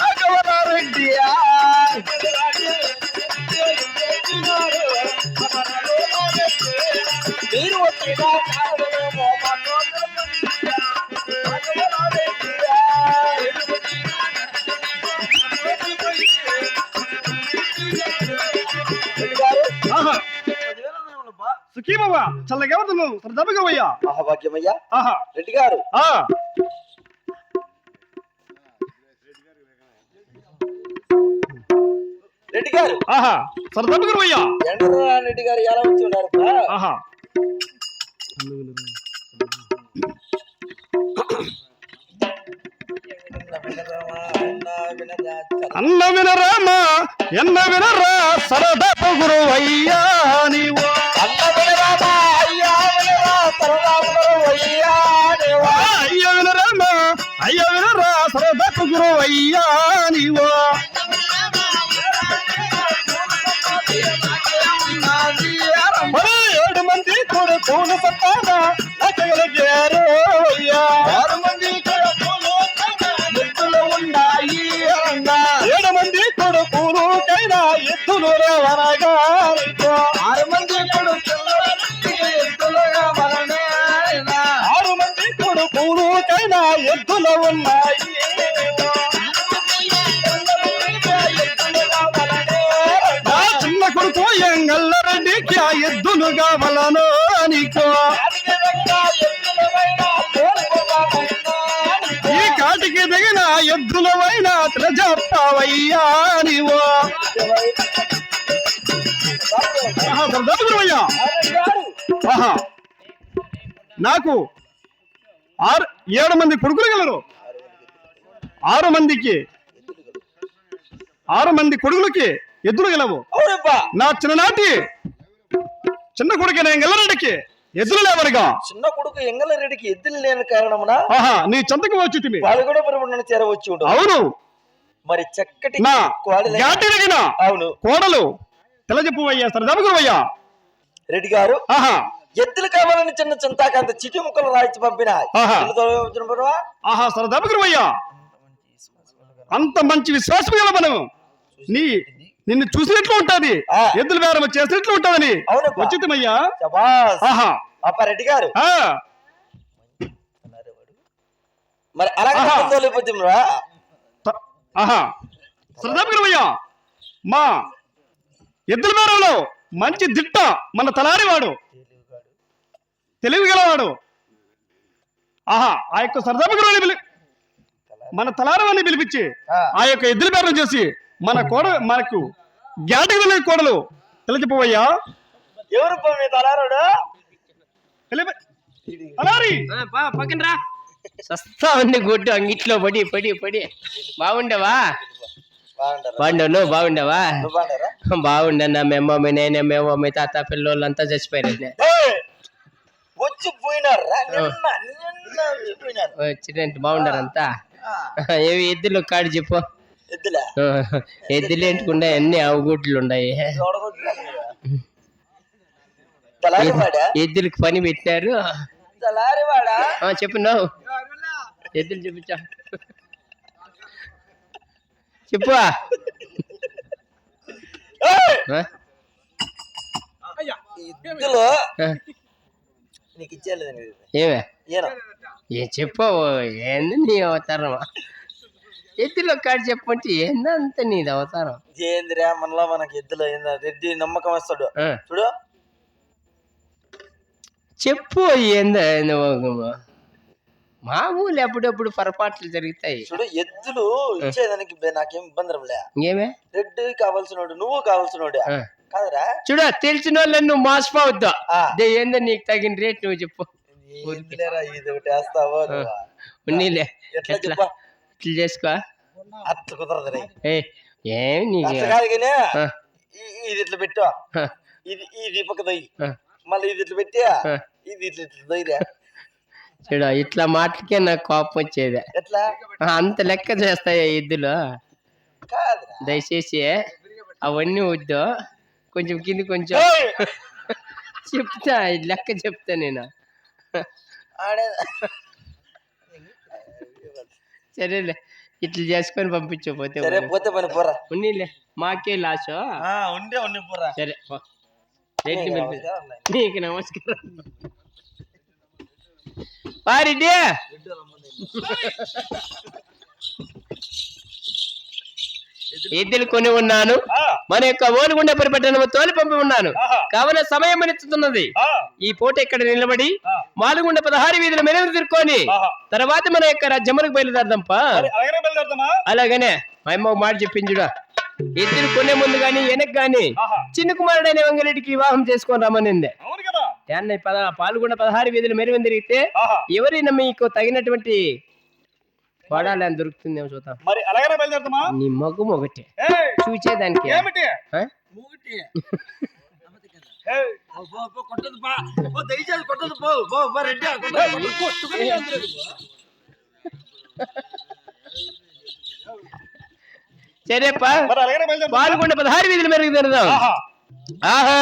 రాఘవరారెడ్డియా మీరు వచ్చిన కారణమేమో ఆహా సుఖీమవ్వ చల్లగెవరు సరదమగవయ్యా మహాభాగ్యమయ్యా. ఆహా. రెడ్డి గారు. రెడ్డి గారు. ఆహా సరదమగవయ్యా ఎండరాని రెడ్డి గారు ఎలా వచ్చి ఉన్నారు? ఆహా. అన్న వినరామా ఎన్న వినరా సరదపు గురువయ్యా నీవు. అన్న వినరామా, అయ్యా వినరా, సరదాపురం అయ్యా దేవా. అయ్య వినరామా అయ్య వినరా సరదపు గురువయ్యా నీవు. కొడుకులు సత్తానా లెక్కగలిగారు అయ్యా. ఆరు మంది కొడుకులు ఎత్తులు ఉన్నాయి అన్నా. ఏడు మంది కొడుకులు కైనా ఎద్దులు రేవనగా ఆరు మంది కొడుకులు వలనే. ఆరు మంది కొడుకులు కైనా ఎద్దులు ఉన్నాయి చిన్న కొడుకు ఎంగల్ల రెడ్డికి ఆ ఎద్దులు కావాలను. నీకు. ఈ కాటికి దిగిన ఎద్దులవైన త్రజప్పావయ్యా నీవు. నాకు ఆరు ఏడు మంది కొడుకులు గలరు ఆరు మందికి ఆరు మంది కొడుకులకి ఎద్దులు గలవు నా చిన్ననాటి చిన్న కొడుకు నేను గెల్లరెడ్డికి ఎద్దులు లేవరుగా చిన్న కొడుకు ఎంగల రెడ్డికి ఎద్దులు లేని కారణమున ఆహా నీ చెంతకు వచ్చి కూడా ప్రభుత్వం చేరవచ్చు. అవును. మరి చక్కటి అవును. కోడలు తెలజెప్పువయ్యా సరదాపురమయ్యా రెడ్డి గారు ఆహా. ఎద్దులు కావాలని చిన్న చింతాకంత చిటి ముక్కలు రాయించి పంపిన. ఆహా. సరదాపురమయ్యా అంత మంచి విశ్వాసం మనం నీ నిన్ను చూసినట్లు ఉంటది. ఎద్దుల బేరం చేసినట్లు ఉంటదని. రెడ్డి గారు. మరి అలాగే ఆహా. మా ఎద్దుల బేరంలో మంచి దిట్ట మన తలారివాడు తెలివి గలవాడు ఆహా. ఆ యొక్క సరదాపురం మన తలారవాన్ని పిలిపించి. ఆ. యొక్క ఎద్దుల బేరం చేసి మన కోడ మనకు గ్యాటికి వెళ్ళే కోడలు. తెలిచిపోవయ్యా ఎవరు తలారుడు? పక్కన రా. సస్తా ఉంది గుడ్డు అంగిట్లో పడి పడి పడి. బాగుండవా? బాగుండవు నువ్వు బాగుండవా? బాగుండన్నా మేమో మీ నేనే మేమో మీ తాత పిల్లోళ్ళు అంతా చచ్చిపోయారు! వచ్చి పోయినారా బాగుండారంతా? ఏవి ఎద్దులు కాడు చెప్పు. ఎద్దులా? ఎద్దులు ఏంటుకుండా అన్ని ఆవు గుడ్లు ఉన్నాయి ఎద్దులకు పని పెట్టారు. చెప్పు నువ్వు ఎద్దులు చూపించా. చెప్పు? ఎద్దులు? నీకు ఇచ్చేయలేదు. ఏమే? ఏ చెప్పు ఏంది నీ అవతారం ఎద్దులో కాడు చెప్పంటే ఏందంత నీది అవతారం? ఏందిరా మనలో మనకి ఎద్దులు ఏందా? రెడ్డి నమ్మకం వస్తాడు. ఆ, చూడు. చెప్పు ఏందో నువ్వు మామూలు అప్పుడప్పుడు పొరపాట్లు జరుగుతాయి. చూడు ఎద్దులు ఇచ్చేదానికి బే- నాకేం ఇబ్బంది లే ఇంకేమే రెడ్డి కావాల్సినోడు నువ్వు కావాల్సినోడే? ఆ. కాదురా. చూడు తెలిసిన వాళ్ళని నువ్వు మోసపోవద్దు. ఆ. దే ఏందో నీకు తగిన రేట్ నువ్వు చెప్పు. ఏందిలేరా ఇది ఒకటి వేస్తావో నువ్వు? ఉన్నీలే. ఎట్లా ఎట్లా? చెప్పా. ఇట్లా చేసుకో. అట్లా కుదరదు ఏ నీకు? అట్లా ఈ- ఇది ఇట్లా పెట్టు. ఇది ఇది పక్క దొయ్యి. మళ్ళీ ఇది ఇట్లా పెట్టి. ఇది ఇట్లా ఇట్లా దొయ్యిరా. చూడు ఇట్లా మాటలకే నాకు కోపం వచ్చేది. ఎట్లా? అంత లెక్క చేస్తాయి కాదురా. దయచేసి అవన్నీ వద్దు. కొంచెం కింది కొంచెం! చెప్తా ఇది లెక్క చెప్తా నేను. ఆడే సరేలే ఇట్లా చేసుకొని పంపించు పోతే సరే పోతే పని పోరా. ఉన్నీలే మాకే లాసు ఆ, ఉండే ఉండి పోరా. సరే నీకు నమస్కారం పారెడ్డి ఎద్దులు కొని ఉన్నాను. మన యొక్క ఓలుగుండ పరిపట్టణము తోలి పంపి ఉన్నాను. కావున సమయం ఎత్తుతున్నది. ఆ, ఈ పూట ఇక్కడ నిలబడి. మాలుగుండ పదహారు వీధుల మెరుగు తిరుక్కొని. తర్వాత మన యొక్క రాజ్యములకు బయలుదేరదాంపా? అలాగనే మా అమ్మ ఒక మాట చెప్పించుడా ఎద్దులు కొనే ముందు గాని వెనక్ గాని. చిన్న కుమారుడైన వెంగరెడ్డికి వివాహం చేసుకొని రమ్మనిందే. పాల్గొండ పదహారు వీధులు మెరుగు తిరిగితే. ఎవరైనా మీకు తగినటువంటి వాడాలి అని దొరుకుతుందేమో చూద్దాం. మరి బయలుదేరుతామా నీ మగం ఒకటి చూచేదానికి. ఏమిటి? కొట్టదు పా. దయచేసి పో. పో, రెడ్డి, పాల్గొండ పదహారు వీధులు మెరుగు తిరదాం ఆహా. ఆహా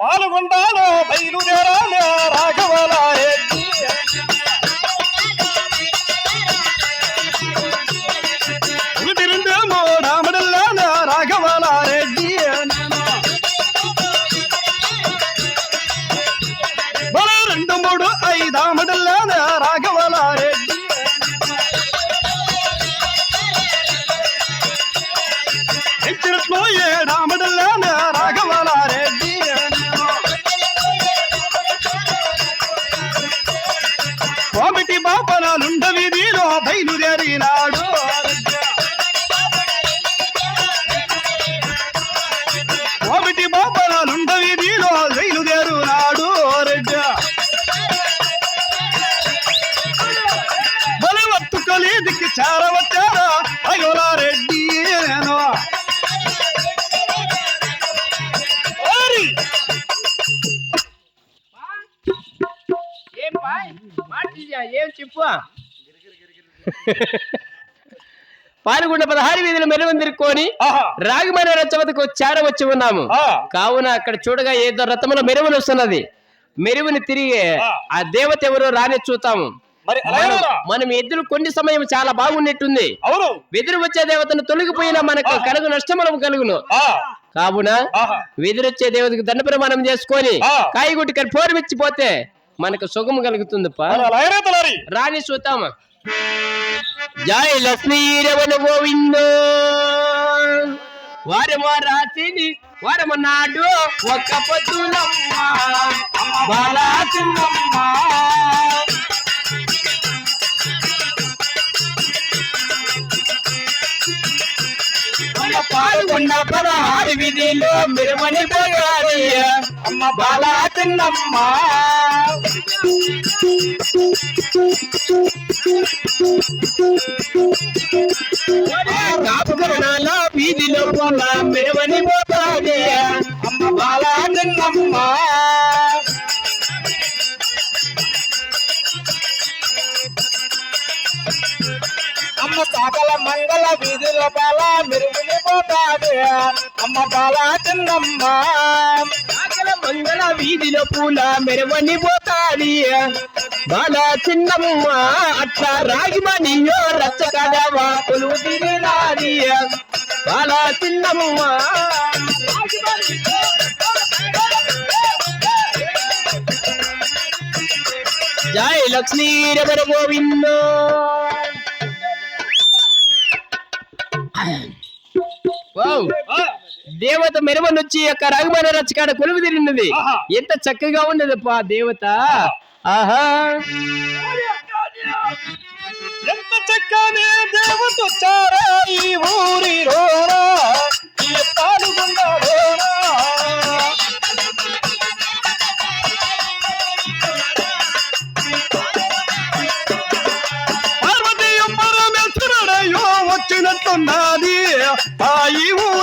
పాల్గొండాలో బయలుదేరాలి రాఘవల ఏం చెప్పు? పాల్గొండ పదహారు వీధుల తిరుక్కొని ఆహా రాగమైన రచ్చవతకు చేరవచ్చి ఉన్నాము. కావున అక్కడ చూడగా ఏదో రథముల మెరువును వస్తున్నది. మెరువుని తిరిగి ఆ. దేవత ఎవరో రాని చూతాము. మనం ఎదురు కొన్ని సమయం చాలా బాగున్నట్టుంది. వెదురు వచ్చే దేవతను తొలగిపోయినా మనకు కలుగు నష్టములకు కలుగును. కావున వెదురొచ్చే దేవతకు దండ ప్రమాణం చేసుకొని. కాయగుట్టి కర్పూరమిచ్చిపోతే మనకు సుఖము కలుగుతుంది రాణి చూతామ జయ లక్ష్మీ రమణ గోవింద. వారమ రాత్రిని వారమ నాడు ఒక్క పొద్దులమ్మ బాలా చిన్నమ్మ. పాల్గొన్న పదహారు విధిలో మిరమని పోయాలి అమ్మ బాలా చిన్నమ్మ. కాపుకరణాల వీధిలో పొల మెరవని పోతాది అమ్మ బాలా చిన్నమ్మ. అమ్మ సకల మంగళ వీధుల బాల మెరుగుని పోతాడు అమ్మ బాల చిన్నమ్మ. వీధిలో పూల మెరవని పోతాది బాలా చిన్నమ్మ అట్లా రాగిమణియో రచ్చ కదవా కొలువు తిరిగినాది బాలా చిన్నమ్మ. జై లక్ష్మీ రమణ గోవింద. వావ్. దేవత మెరవనొచ్చి యొక్క రఘుమన రచకాడ కొలువు తిరిగినది. ఎంత చక్కగా ఉన్నది పా దేవత. ఆహా. ఎంత చక్కని ఈ ఊరిలోనా ఈ పార్వతీ పరమేశ్వరుడయ్యో వచ్చినట్టున్నది ఆ ఈ ఊరిలోనా